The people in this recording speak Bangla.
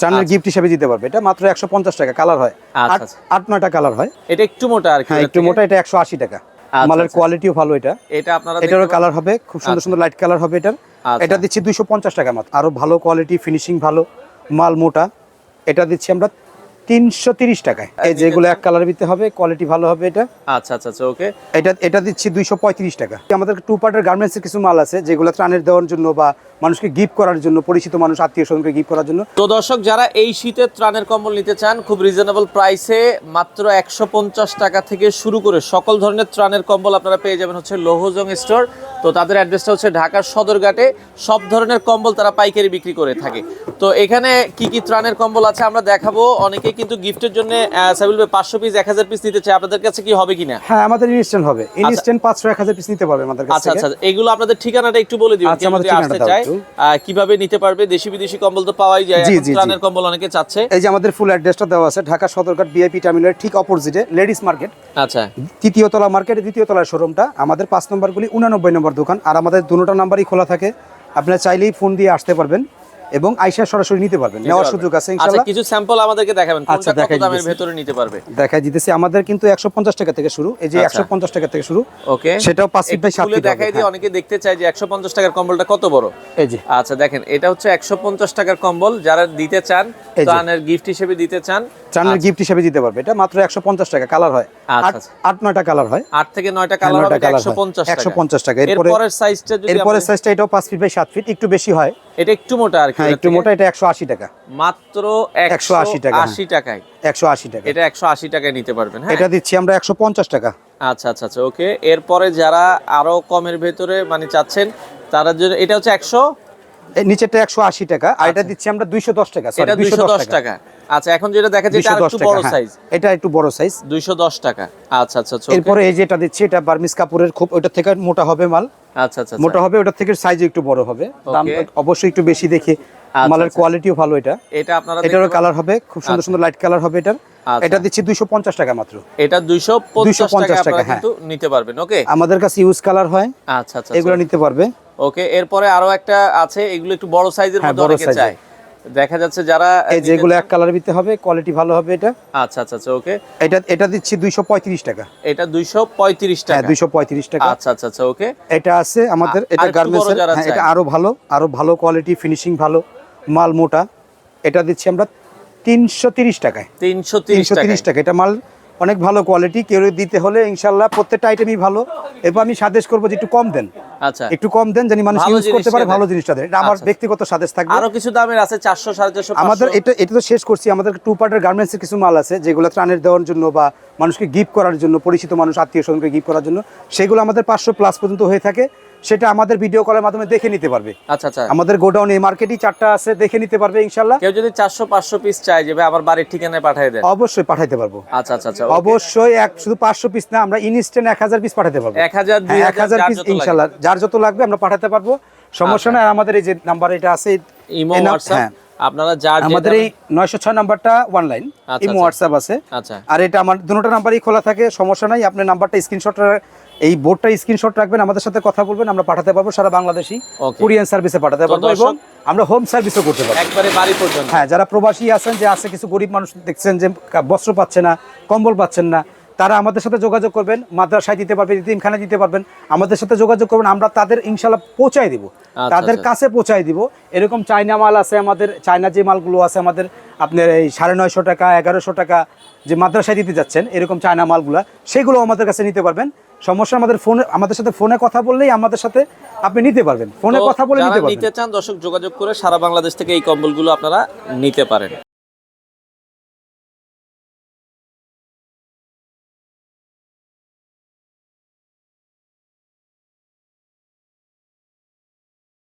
ত্রাণের গিফট হিসেবে দিতে পারবে। এটা মাত্র একশো পঞ্চাশ টাকা কালার হয়। আচ্ছা, আট- আচ্ছা। নয়টা কালার হয়। এটা একটু মোটা আর হ্যাঁ একটু মোটা এটা একশো আশি টাকা। আচ্ছা, মালের আচ্ছা। কোয়ালিটিও ভালো এটা। এটা আপনারা এটারও কালার হবে খুব সুন্দর সুন্দর লাইট কালার হবে এটার। আচ্ছা। এটা দিচ্ছি দুইশো পঞ্চাশ টাকা মাত্র। আরও ভালো কোয়ালিটি ফিনিশিং ভালো মাল মোটা। এটা দিচ্ছি আমরা তিনশো তিরিশ টাকায়। এই যেগুলো এক কালার ভিতরে হবে কোয়ালিটি ভালো হবে এটা। আচ্ছা আচ্ছা আচ্ছা ওকে এটা এটা দিচ্ছি দুইশো পঁয়ত্রিশ টাকা। আমাদের টু পার্টের গার্মেন্টসের কিছু মাল আছে যেগুলো ত্রাণের দেওয়ার জন্য বা মানুষকে গিফট করার জন্য পরিচিত মানুষ আত্মীয় স্বজনকে গিফট করার জন্য। তো দর্শক যারা এই শীতের ত্রাণের কম্বল নিতে চান খুব রিজনেবল প্রাইসে মাত্র একশো পঞ্চাশ টাকা থেকে শুরু করে সকল ধরনের ত্রাণের কম্বল আপনারা পেয়ে যাবেন হচ্ছে লৌহজং স্টোর। তো তাদের অ্যাড্রেসটা হচ্ছে ঢাকার সদরঘাটে। সব ধরনের কম্বল তারা পাইকারি বিক্রি করে থাকে। তো এখানে কি কি ত্রাণের কম্বল আছে আমরা দেখাবো। অনেকে কিন্তু গিফটের জন্য সাবিল ভাই পাঁচশো পিস এক হাজার পিস নিতে চায়। আপনাদের কাছে কি হবে কিনা? হ্যাঁ আমাদের ইনস্ট্যান্ট হবে। ইনস্ট্যান্ট পাঁচশো এক হাজার পিস নিতে পারবে আমাদের কাছ আচ্ছা আচ্ছা এগুলো আপনাদের ঠিকানাটা একটু বলে দিন আচ্ছা, আমাদের আসতে একটু। কীভাবে নিতে পারবে? দেশি বিদেশি কম্বল তো পাওয়াই যায়। জি। কম্বল অনেকে চাচ্ছে। এই যে আমাদের ফুল অ্যাড্রেসটা দেওয়া আছে ঢাকা সদরঘাট বিআইপি টার্মিনালের ঠিক অপোজিটে লেডিস মার্কেট আচ্ছা। তৃতীয় তলা মার্কেটের দ্বিতীয় তলার শোরুমটা আমাদের পাঁচ নম্বরগুলি উনানব্বই নম্বর দোকান। আর আমাদের দুটো নাম্বারই খোলা থাকে। আপনারা চাইলেই ফোন দিয়ে আসতে পারবেন। এবং আইসা সরাসরি নিতে পারবেন নেওয়ার সুযোগ আছে আচ্ছা ইনশাল্লাহ কিছু স্যাম্পল আমাদেরকে দেখাবেন আচ্ছা, দেখাই দামের ভেতরে নিতে পারবে? দেখাই দিতেছি আমাদের কিন্তু একশো পঞ্চাশ টাকা থেকে শুরু এই যে আচ্ছা। একশো পঞ্চাশ টাকা থেকে শুরু। ওকে। সেটাও পাঁচ ফিট বাই সাত ফিট দেখাই হবে, দিয়ে হ্যাঁ। অনেকে দেখতে চায় যে 150 টাকার কম্বলটা কত বড়। এই যে। আচ্ছা দেখেন এটা হচ্ছে 150 টাকার কম্বল যারা দিতে চান। ত্রাণের গিফট হিসেবে দিতে চান ত্রাণের গিফট হিসেবে দিতে পারবে এটা মাত্র একশো পঞ্চাশ টাকা কালার হয়। আচ্ছা, আট- আচ্ছা। নয়টা কালার হয়। আট থেকে নয়টা হ্যাঁ, কালার নয়টা হবে 150 টাকা। 150 টাকা। এর এরপরে- পরের সাইজটা যদি এরপরে সাইজটা এটাও পাঁচ ফিট বাই সাত ফিট একটু বেশি হয়। এটা একটু মোটা আর কি। হ্যাঁ একটু মোটা এটা একশো আশি টাকা। মাত্র 180 টাকা, হ্যাঁ। 180 টাকায়। একশো আশি টাকা। এটা 180 টাকায় নিতে পারবেন হ্যাঁ? এটা দিচ্ছি আমরা একশো পঞ্চাশ টাকা। আচ্ছা আচ্ছা আচ্ছা ওকে। এরপরে যারা আরও কমের ভেতরে মানে চাচ্ছেন তারা জন্য এটা হচ্ছে একশো এই নিচেরটা একশো আশি টাকা আর এটা দিচ্ছি আমরা দুইশো দশ টাকা টাকা। আচ্ছা এখন যেটা দেখা এটা একটু বড় হ্যাঁ। সাইজ এটা একটু বড় সাইজ দুইশো দশ টাকা। আচ্ছা আচ্ছা আচ্ছা এরপরে এই যে এটা দিচ্ছি এটা বার্মিস কাপড়ের খুব ওটা থেকে মোটা হবে মাল। আচ্ছা আচ্ছা মোটা হবে ওটা থেকে সাইজ একটু বড় হবে। দাম অবশ্যই একটু বেশি দেখে। মালের আচ্ছা। কোয়ালিটিও ভালো এটা। এটা আপনারা এটারও কালার হবে খুব সুন্দর সুন্দর লাইট কালার হবে এটার। আচ্ছা। এটা দিচ্ছি দুইশো পঞ্চাশ টাকা মাত্র। এটা দুইশো পঞ্চাশ 250 টাকা আপনারা হ্যাঁ। কিন্তু নিতে পারবেন ওকে আমাদের কাছে ইউজ কালার হয়। আচ্ছা আচ্ছা। এগুলো নিতে পারবে। ওকে এরপরে আরও একটা আছে এগুলো একটু বড় সাইজের হ্যাঁ, মধ্যে অনেকে চায়। দেখা যাচ্ছে যারা এই যেগুলো এক কালার ভিতরে হবে কোয়ালিটি ভালো হবে এটা। আচ্ছা আচ্ছা আচ্ছা ওকে। এটা এটা দিচ্ছি দুইশো পঁয়ত্রিশ টাকা। এটা দুইশো পঁয়ত্রিশ হ্যাঁ টাকা দুইশো পঁয়ত্রিশ টাকা। আচ্ছা আচ্ছা আচ্ছা ওকে। এটা আছে আমাদের এটা গার্মেন্টস বড় এটা আরও ভালো আরও ভালো কোয়ালিটি ফিনিশিং ভালো মাল মোটা। এটা দিচ্ছি আমরা তিনশো তিরিশ টাকায়। তিনশো তিরিশ তিনশো টাকা তিরিশ টাকা এটা মাল অনেক ভালো কোয়ালিটি কেউ দিতে হলে ইনশাল্লাহ প্রত্যেকটা আইটেমই ভালো। এরপর আমি সাদেশ করব যে একটু কম দেন। আচ্ছা। একটু কম দেন জানি মানুষ ইউজ করতে পারে ভালো জিনিসটা দেন। এটা আমার আচ্ছা। ব্যক্তিগত সাদেশ থাকবে। আরও কিছু দামের আছে চারশো সাড়ে চারশো আমাদের এটা এটা তো শেষ করছি। আমাদের টু পার্টের গার্মেন্টসের কিছু মাল আছে যেগুলো ত্রাণের দেওয়ার জন্য বা মানুষকে গিফট করার জন্য পরিচিত মানুষ আত্মীয় স্বজনকে গিফট করার জন্য সেগুলো আমাদের পাঁচশো প্লাস পর্যন্ত হয়ে থাকে। সেটা আমাদের ভিডিও কলের মাধ্যমে দেখে নিতে পারবে। আচ্ছা আচ্ছা। আমাদের গোডাউন এই মার্কেটই চারটা আছে দেখে নিতে পারবে ইনশাল্লাহ কেউ যদি চারশো পাঁচশো পিস চাই যে ভাই আমার বাড়ির ঠিকানায় পাঠিয়ে দেন। অবশ্যই পাঠাইতে পারব। আচ্ছা আচ্ছা আচ্ছা অবশ্যই এক শুধু পাঁচশো পিস না আমরা ইনস্ট্যান্ট এক হাজার পিস পাঠাতে পারব। এক হাজার হ্যাঁ, এক হাজার পিস ইনশাল্লাহ যার যত লাগবে আমরা পাঠাতে পারব। সমস্যা নাই আমাদের এই যে নাম্বার এটা আছে ইমো হোয়াটসঅ্যাপ হ্যাঁ। আপনারা যার আমাদের এই নয়শো ছয় নাম্বারটা অনলাইন আচ্ছা, ইমো আছে। আচ্ছা। আর এটা আমার দুটো নাম্বারই খোলা থাকে সমস্যা নাই। আপনি নাম্বারটা স্ক্রিনশট এই বোর্ডটা স্ক্রিনশট রাখবেন আমাদের সাথে কথা বলবেন আমরা পাঠাতে পারব সারা বাংলাদেশি. কুরিয়ান সার্ভিসে পাঠাতে পারব এবং আমরা হোম সার্ভিসও করতে পারব। একবারে বাড়ি পর্যন্ত। হ্যাঁ যারা প্রবাসী আছেন যে আছে কিছু গরিব মানুষ দেখছেন যে বস্ত্র পাচ্ছে না কম্বল পাচ্ছেন না তারা আমাদের সাথে যোগাযোগ করবেন মাদ্রাসায় দিতে পারবেন ইতিমখানে দিতে পারবেন। আমাদের সাথে যোগাযোগ করবেন আমরা তাদের ইনশাল্লাহ পৌঁছাই দিব। আচ্ছা, তাদের আচ্ছা। কাছে পৌঁছাই দিব। এরকম চায়না মাল আছে আমাদের চায়না যে মালগুলো আছে আমাদের আপনার এই সাড়ে নয়শো টাকা এগারোশো টাকা যে মাদ্রাসায় দিতে যাচ্ছেন এরকম চায়না মালগুলা সেগুলো আমাদের কাছে নিতে পারবেন। সমস্যা আমাদের ফোনে আমাদের সাথে ফোনে কথা বললেই আমাদের সাথে আপনি নিতে পারবেন। ফোনে কথা বলে নিতে পারবেন। নিতে চান দর্শক যোগাযোগ করে সারা বাংলাদেশ থেকে এই কম্বলগুলো আপনারা নিতে পারেন।